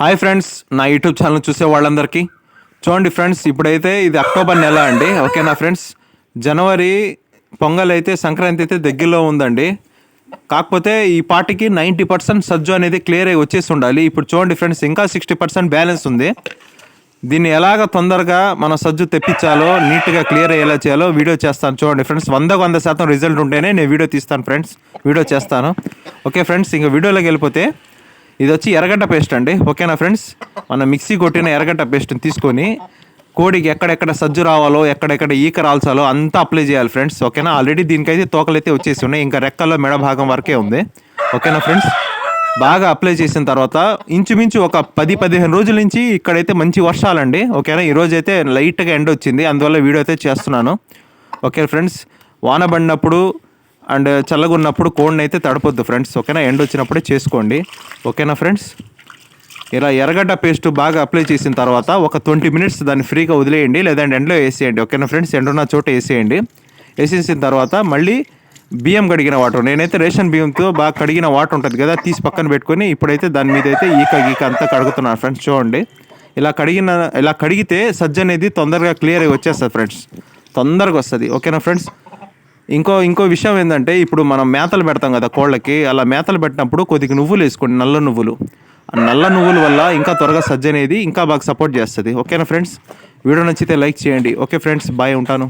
Hi friends నా YouTube channel చూసే వాళ్ళందరికీ. చూడండి ఫ్రెండ్స్ ఇప్పుడైతే ఇది అక్టోబర్ నెల అండి. ఓకేనా ఫ్రెండ్స్ జనవరి పొంగల్ అయితే సంక్రాంతి అయితే దగ్గరలో ఉందండి. కాకపోతే ఈ పాటికి నైంటీ పర్సెంట్ సజ్జు అనేది క్లియర్ అయ్యి వచ్చేసి ఉండాలి. ఇప్పుడు చూడండి ఫ్రెండ్స్ ఇంకా సిక్స్టీ పర్సెంట్ బ్యాలెన్స్ ఉంది. దీన్ని ఎలాగ తొందరగా మన సజ్జు తెప్పించాలో నీట్గా క్లియర్ అయ్యేలా చేయాలో వీడియో చేస్తాను. చూడండి ఫ్రెండ్స్ వందకు వంద శాతం రిజల్ట్ ఉంటేనే నేను వీడియో తీస్తాను ఫ్రెండ్స్ వీడియో చేస్తాను. ఓకే ఫ్రెండ్స్ ఇంకా వీడియోలోకి వెళ్ళిపోతే ఇది వచ్చి ఎర్రగడ్డ పేస్ట్ అండి. ఓకేనా ఫ్రెండ్స్? మన మిక్సీ కొట్టిన ఎర్రగడ్డ పేస్ట్ని తీసుకొని కోడికి ఎక్కడెక్కడ సజ్జు రావాలో ఎక్కడెక్కడ ఈక రాల్చాలో అంతా అప్లై చేయాలి ఫ్రెండ్స్. ఓకేనా? ఆల్రెడీ దీనికైతే తోకలు అయితే వచ్చేసి ఉన్నాయి. ఇంకా రెక్కల్లో మెడ భాగం వరకే ఉంది. ఓకేనా ఫ్రెండ్స్? బాగా అప్లై చేసిన తర్వాత ఇంచుమించు ఒక పది పదిహేను రోజుల నుంచి ఇక్కడైతే మంచి వర్షాలండి. ఓకేనా? ఈరోజు అయితే లైట్గా ఎండ వచ్చింది అందువల్ల వీడియో అయితే చేస్తున్నాను. Okay friends? వాన పడినప్పుడు అండ్ చల్లగా ఉన్నప్పుడు కోడ్ని అయితే తడపొద్దు ఫ్రెండ్స్. ఓకేనా? ఎండ వచ్చినప్పుడే చేసుకోండి. ఓకేనా ఫ్రెండ్స్? ఇలా ఎర్రగడ్డ పేస్ట్ బాగా అప్లై చేసిన తర్వాత ఒక ట్వంటీ మినిట్స్ దాన్ని ఫ్రీగా వదిలేయండి. లేదంటే ఎండలో వేసేయండి. ఓకేనా ఫ్రెండ్స్? ఎండున్న చోట వేసేయండి. వేసేసిన తర్వాత మళ్ళీ బియ్యం కడిగిన వాటర్. నేనైతే రేషన్ బియ్యంతో బాగా కడిగిన వాటర్ ఉంటుంది కదా తీసి పక్కన పెట్టుకొని ఇప్పుడైతే దాని మీద అయితే ఈక గీక అంతా కడుగుతున్నాను ఫ్రెండ్స్. చూడండి. ఇలా కడిగిన ఇలా కడిగితే సజ్జ అనేది తొందరగా క్లియర్ అయ్యి వచ్చేస్తుంది ఫ్రెండ్స్. తొందరగా వస్తుంది. ఓకేనా ఫ్రెండ్స్? ఇంకో ఇంకో విషయం ఏంటంటే ఇప్పుడు మనం మేతలు పెడతాం కదా కోళ్ళకి అలా మేతలు పెట్టినప్పుడు కొద్దిగా నువ్వులు వేసుకోండి నల్ల నువ్వులు. ఆ నల్ల నువ్వుల వల్ల ఇంకా త్వరగా సజ్జ అనేది ఇంకా బాగా సపోర్ట్ చేస్తుంది. ఓకేనా ఫ్రెండ్స్ వీడియో నచ్చితే లైక్ చేయండి. ఓకే ఫ్రెండ్స్ బాయ్ ఉంటాను.